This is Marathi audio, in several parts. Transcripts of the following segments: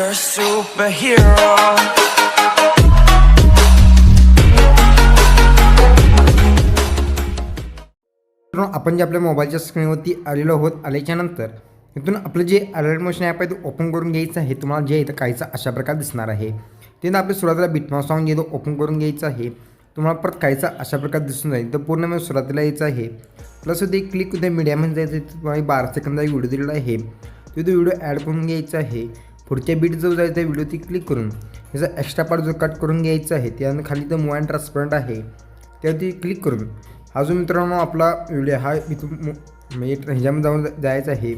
You're a superhero आपण जे आपल्या मोबाईलच्या स्क्रीनवरती आलेलो आहोत आल्याच्यानंतर इथून आपलं जे अलर्ट मोशन ॲप आहे ते ओपन करून घ्यायचं आहे. तुम्हाला जे इथं काहीचं अशा प्रकारे दिसणार आहे. ते आपल्या सुरुवातीला बिटमा सॉन्ग जे ओपन करून घ्यायचं आहे. तुम्हाला परत काहीचा अशा प्रकारे दिसून जाईल. तर पूर्ण मी सुरुवातीला यायचं आहे. प्लस ते क्लिक उद्या मीडियामध्ये जायचं आहे. तुम्हाला बारा सेकंदाचा व्हिडिओ दिलेला आहे. तिथे व्हिडिओ ॲड करून घ्यायचा आहे. पुढच्या बीट जो जायचं आहे व्हिडिओ ती क्लिक करून. त्याचा एक्स्ट्रा पार्ट जो कट करून घ्यायचा आहे त्यानं खाली तर मूव अँड ट्रान्सपरंट आहे त्यावरती क्लिक करून. हा जो मित्रांनो आपला व्हिडिओ हा इथून म्हणजे ह्याच्यामध्ये जाऊन जायचा आहे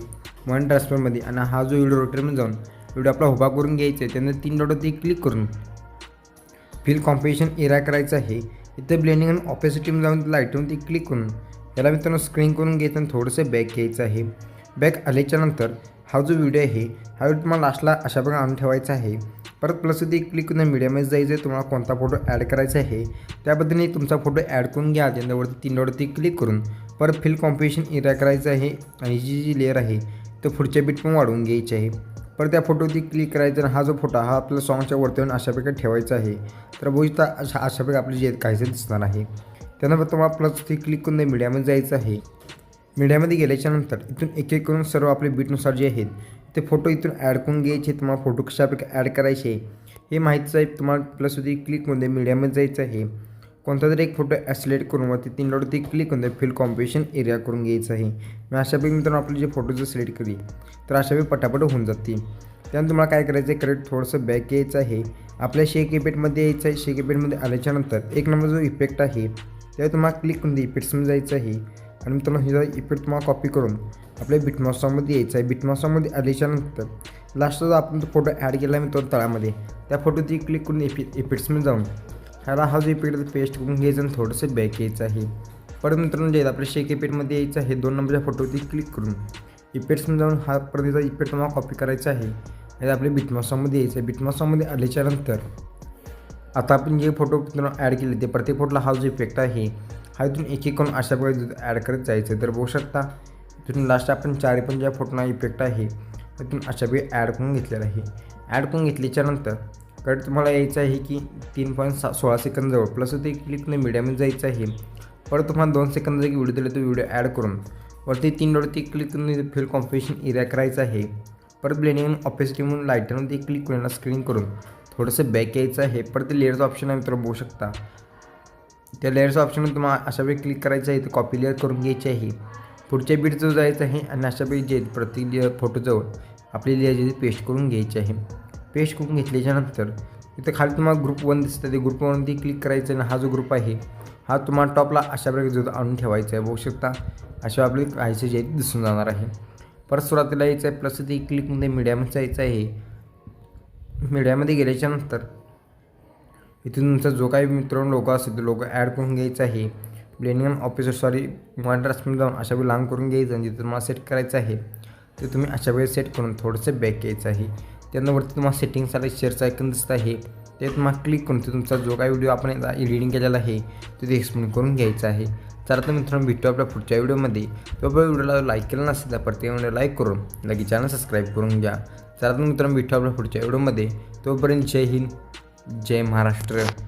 वन ट्रान्सफरमध्ये आणि हा जो व्हिडिओ रोटरमध्ये जाऊन व्हिडिओ आपला उभा करून घ्यायचा आहे त्यानंतर तीन डॉटवरती क्लिक करून. फिल कॉम्पिटिशन एरा करायचं आहे. इथं ब्लेंडिंग आणि ऑपेसिटीमध्ये जाऊन लाईटवरती क्लिक करून. याला मित्रांनो स्क्रीन करून घ्यायचं आणि थोडंसं बॅक घ्यायचं आहे. बॅक आल्याच्यानंतर हा जो व्हिडिओ आहे हा व्हिडिओ तुम्हाला लास्टला अशा प्रकारे आणून ठेवायचा आहे. परत प्लस ते क्लिक करून मीडियामध्ये जायचं आहे तुम्हाला कोणता फोटो ॲड करायचा आहे त्याबद्दलने तुमचा फोटो ॲड करून घ्या. त्याच्यावरती तीन डॉटवरती क्लिक करून परत फिल कॉम्पिटिशन एरिया करायचं आहे आणि जी जी लेअर आहे तो पुढच्या बीट पण वाढवून घ्यायची आहे. परत त्या फोटोवरती क्लिक करायचं आणि हा जो फोटो हा आपल्या सॉंगच्या वरती येऊन अशा प्रकारे ठेवायचा आहे. तर बघता अशा अशा प्रकारे आपले जे काहीसे दिसणार आहे. त्यानंतर तुम्हाला प्लस ती क्लिक करून मीडियामध्ये जायचं आहे. मीडियामध्ये गेल्याच्यानंतर इथून एक एक करून सर्व आपले बीटनुसार जे आहेत ते फोटो इथून ॲड करून घ्यायचे तुम्हाला फोटो कशापैकी ॲड करायचे हे माहितीचं आहे. तुम्हाला प्लस होती क्लिकमध्ये मीडियामध्ये जायचं आहे. कोणता तरी एक फोटो ॲसिलेट करून वरती तीन डॉटवरती क्लिक करून फिल कॉम्पिटिशन एरिया करून घ्यायचं आहे. मग अशापैकी मित्रांनो आपले जे फोटो जर सिलेक्ट करी तर अशापैकी पटापट होऊन जातील. त्यानंतर तुम्हाला काय करायचं आहे करेक्ट थोडंसं बॅक यायचं आहे. आपल्या शेक इफेक्टमध्ये यायचं आहे. शेक इफेक्टमध्ये आल्याच्यानंतर एक नंबर जो इफेक्ट आहे त्यावर तुम्हाला क्लिक करून इफेक्ट्समध्ये जायचं आहे. आणि मित्रांनो ह्याचा इफेक्ट तुम्हाला कॉपी करून. आपल्या बिटमॉसॉमध्ये यायचं आहे. बिटमॉसॉमध्ये आल्याच्यानंतर लास्टचा आपण तो फोटो ॲड केला आहे मित्रांनो तळामध्ये त्या फोटोची क्लिक करून इफि इफेक्ट्समध्ये जाऊन ह्याला हा जो इफेक्ट पेस्ट करून घ्यायचा आणि थोडंसं बॅक यायचं आहे. परत मित्रांनो जे आपल्या शेक इफेक्टमध्ये यायचं आहे दोन नंबरच्या फोटोवरती क्लिक करून इफेक्ट्समध्ये जाऊन हा परत इफेक्ट तुम्हाला कॉपी करायचा आहे. आणि आपल्या बिटमॉसॉमध्ये यायचं आहे. बिटमॉसॉमध्ये आल्याच्यानंतर आता आपण जे फोटो ॲड केले ते प्रत्येक फोटोला हा जो इफेक्ट आहे हा इथून एक एक करून अशा प्रकारे ॲड करत जायचं. तर बघू शकता इथून लास्ट आपण चारी पण ज्या फोटोना इफेक्ट आहे तिथून अशा वेळी ॲड करून घेतलेला आहे. ॲड करून घेतल्याच्या नंतर तुम्हाला यायचं आहे की तीन पॉईंट सा सोळा सेकंद जवळ प्लस ते क्लिक मीडियामध्ये जायचं आहे. परत तुम्हाला दोन सेकंद एक व्हिडिओ दिला तो व्हिडिओ ॲड करून वरती तीन डोळ्यावरती क्लिक करून फिल कॉम्पिटिशन एरिया करायचं आहे. परत ब्लेंडिंग ऑपेसिटी म्हणून लाईटरमध्ये क्लिक करून स्क्रीन करून थोडंसं बॅक यायचं आहे. परत ते लेअरचं ऑप्शन आहे मित्र बघू शकता. त्या लेअरचं ऑप्शन तुम्हाला अशा वेळी क्लिक करायचं आहे तर कॉपी लेअर करून घ्यायची आहे. पुढच्या बीटचं जायचं आहे आणि अशा वेळी जे प्रति लेअर फोटोजवळ आपली लेअर जे पेस्ट करून घ्यायची आहे. पेस्ट करून घेतल्याच्यानंतर इथं खाली तुम्हाला ग्रुप वन दिसतं ते ग्रुप वनवरती क्लिक करायचं आणि हा जो ग्रुप आहे हा तुम्हाला टॉपला अशा प्रकारे जो आणून ठेवायचा आहे. बघू शकता अशा आपली काहीसे जे दिसून जाणार आहे. परत सुरुवातीला यायचं आहे प्लस ते क्लिकमध्ये मीडियामध्ये जायचं आहे. मीडियामध्ये गेल्याच्यानंतर इथून तुमचा जो काही मित्रांनो लोगो असेल तो लोगो ॲड करून घ्यायचा आहे. प्लेनियम ऑफिसर सॉरी वन जाऊन अशा वेळी लांब करून घ्यायचं आणि जिथे तुम्हाला सेट करायचं आहे ते तुम्ही अशा वेळी सेट करून थोडंसं बॅक यायचं आहे. त्यानंतरवरती तुम्हाला सेटिंगसाठी शेअरचं ऐकून दिसत आहे. ते तुम्हाला क्लिक करून ते तुमचा जो काही व्हिडिओ आपण एडिटिंग केलेला आहे तो ते एक्सप्लेन करून घ्यायचा आहे. तर आता मित्रांनो भेटतो आपल्या पुढच्या व्हिडिओमध्ये तो आपल्या व्हिडिओला लाईक केला नसेल तर प्रत्येक व्हिडिओ लाईक करून लगेच चॅनल सबस्क्राईब करून घ्या. तर आता मित्रांनो भेटतो आपल्या पुढच्या व्हिडिओमध्ये तोपर्यंत जय हिंद. जय महाराष्ट्र.